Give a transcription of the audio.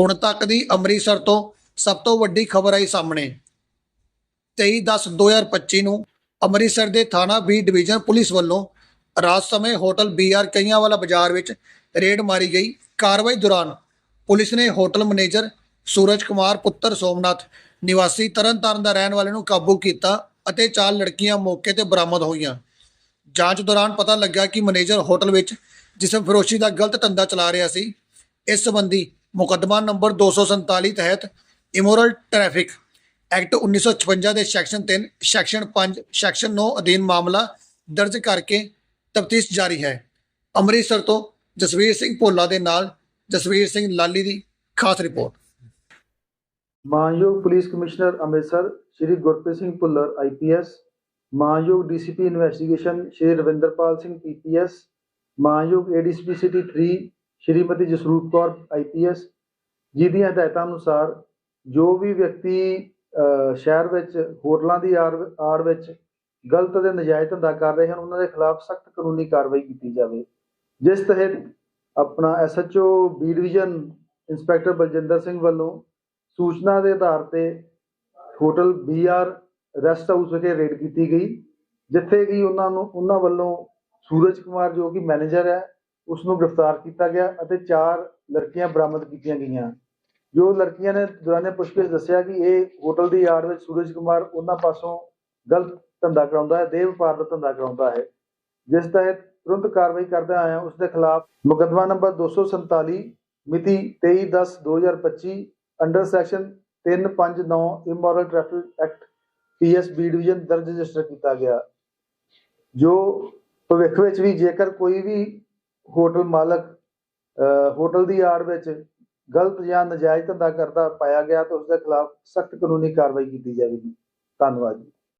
ਹੁਣ ਤੱਕ ਦੀ ਅੰਮ੍ਰਿਤਸਰ ਤੋਂ ਸਭ ਤੋਂ ਵੱਡੀ ਖਬਰ ਆਈ ਸਾਹਮਣੇ। 23/10/2025 ਨੂੰ ਅੰਮ੍ਰਿਤਸਰ ਦੇ ਥਾਣਾ ਬੀ ਡਿਵੀਜ਼ਨ ਪੁਲਿਸ ਵੱਲੋਂ ਰਾਤ ਸਮੇਂ ਹੋਟਲ ਬੀਆਰ ਕਈਆਂ ਵਾਲਾ ਬਾਜ਼ਾਰ ਵਿੱਚ ਰੇਡ ਮਾਰੀ ਗਈ। ਕਾਰਵਾਈ ਦੌਰਾਨ ਪੁਲਿਸ ਨੇ ਹੋਟਲ ਮੈਨੇਜਰ ਸੂਰਜ ਕੁਮਾਰ, ਪੁੱਤਰ ਸੋਮਨਾਥ, ਨਿਵਾਸੀ ਤਰਨਤਾਰਨ ਦਾ ਰਹਿਣ ਵਾਲੇ ਨੂੰ ਕਾਬੂ ਕੀਤਾ ਅਤੇ ਚਾਰ ਲੜਕੀਆਂ ਮੌਕੇ ਤੇ ਬਰਾਮਦ ਹੋਈਆਂ। ਜਾਂਚ ਦੌਰਾਨ ਪਤਾ ਲੱਗਾ ਕਿ ਮੈਨੇਜਰ ਹੋਟਲ ਵਿੱਚ ਜਿਸਮ ਫਰੋਸ਼ੀ ਦਾ ਗਲਤ ਧੰਦਾ ਚਲਾ ਰਿਹਾ ਸੀ, ਇਸ ਸੰਬੰਧੀ ਮੁਕੱਦਮਾ ਨੰਬਰ 247 ਤਹਿਤ ਇਮੋਰਲ ਟ੍ਰੈਫਿਕ ਐਕਟ 1956 ਦੇ ਸੈਕਸ਼ਨ 3 ਸੈਕਸ਼ਨ 5 ਸੈਕਸ਼ਨ 9 ਅਧੀਨ ਮਾਮਲਾ ਦਰਜ ਕਰਕੇ ਤਫਤੀਸ਼ ਜਾਰੀ ਹੈ। ਅੰਮ੍ਰਿਤਸਰ ਤੋਂ ਜਸਵੀਰ ਸਿੰਘ ਭੋਲਾ ਦੇ ਨਾਲ ਜਸਵੀਰ ਸਿੰਘ ਲਾਲੀ ਦੀ ਖਾਸ ਰਿਪੋਰਟ। ਮਾਨਯੋਗ police commissioner Amritsar Shri Gurpreet Singh Bhullar IPS ਮਾਨਯੋਗ DCP investigation Shri Ravinderpal Singh PPS ਮਾਨਯੋਗ ADCP city 3 Shrimati Jasroop Kaur IPS ਜਿਹਦੀਆਂ ਹਦਾਇਤਾਂ ਅਨੁਸਾਰ ਜੋ ਵੀ ਵਿਅਕਤੀ ਸ਼ਹਿਰ ਵਿੱਚ ਹੋਟਲਾਂ ਦੀ ਆੜ ਆੜ ਵਿੱਚ ਗਲਤ ਤੇ ਨਜਾਇਜ਼ ਧੰਦਾ ਕਰ ਰਹੇ ਹਨ, ਉਹਨਾਂ ਦੇ ਖਿਲਾਫ ਸਖਤ ਕਾਨੂੰਨੀ ਕਾਰਵਾਈ ਕੀਤੀ ਜਾਵੇ। ਜਿਸ ਤਹਿਤ ਆਪਣਾ SHO B division inspector Baljinder Singh ਵੱਲੋਂ ਸੂਚਨਾ ਦੇ ਆਧਾਰ ਤੇ ਹੋਟਲ ਬੀਆਰ ਰੈਸਟ ਹਾਊਸ ਵਿਖੇ ਰੇਡ ਕੀਤੀ ਗਈ, ਜਿੱਥੇ ਕਿ ਉਹਨਾਂ ਨੂੰ, ਉਹਨਾਂ ਵੱਲੋਂ ਸੂਰਜ ਕੁਮਾਰ ਜੋ ਕਿ ਮੈਨੇਜਰ ਹੈ ਉਸ ਨੂੰ ਗ੍ਰਿਫਤਾਰ ਕੀਤਾ ਗਿਆ ਅਤੇ ਚਾਰ ਲੜਕੀਆਂ ਬਰਾਮਦ ਕੀਤੀਆਂ ਗਈਆਂ। ਜੋ ਲੜਕੀਆਂ ਨੇ ਦੌਰਾਨੇ ਪੁੱਛਗਿੱਛ ਦੱਸਿਆ ਕਿ ਇਹ ਹੋਟਲ ਦੀ ਆੜ ਵਿੱਚ ਸੂਰਜ ਕੁਮਾਰ ਉਹਨਾਂ ਪਾਸੋਂ ਗਲਤ ਧੰਦਾ ਕਰਾਉਂਦਾ ਹੈ, ਦੇਹ ਵਪਾਰ ਦਾ ਧੰਦਾ ਕਰਾਉਂਦਾ ਹੈ। ਜਿਸ ਤਹਿਤ ਤੁਰੰਤ ਕਾਰਵਾਈ ਕਰਦੇ ਆਇਆ ਉਸ ਦੇ ਖਿਲਾਫ ਮੁਕੱਦਮਾ ਨੰਬਰ 247 ਮਿਤੀ 23/10/2025 under section 359 immoral traffic act PSB division ਦਰਜ ਰਜਿਸਟਰ ਕੀਤਾ ਗਿਆ। ਜੋ ਭਵਿੱਖ ਵਿੱਚ ਵੀ ਜੇਕਰ ਕੋਈ ਵੀ ਹੋਟਲ ਮਾਲਕ ਅਹ, ਹੋਟਲ ਦੀ ਆੜ ਵਿੱਚ ਗਲਤ ਜਾਂ ਨਜਾਇਜ਼ ਧੰਦਾ ਕਰਦਾ ਪਾਇਆ ਗਿਆ ਤਾਂ ਉਸ ਦੇ ਖਿਲਾਫ ਸਖਤ ਕਾਨੂੰਨੀ ਕਾਰਵਾਈ ਕੀਤੀ ਜਾਵੇਗੀ। ਧੰਨਵਾਦ ਜੀ।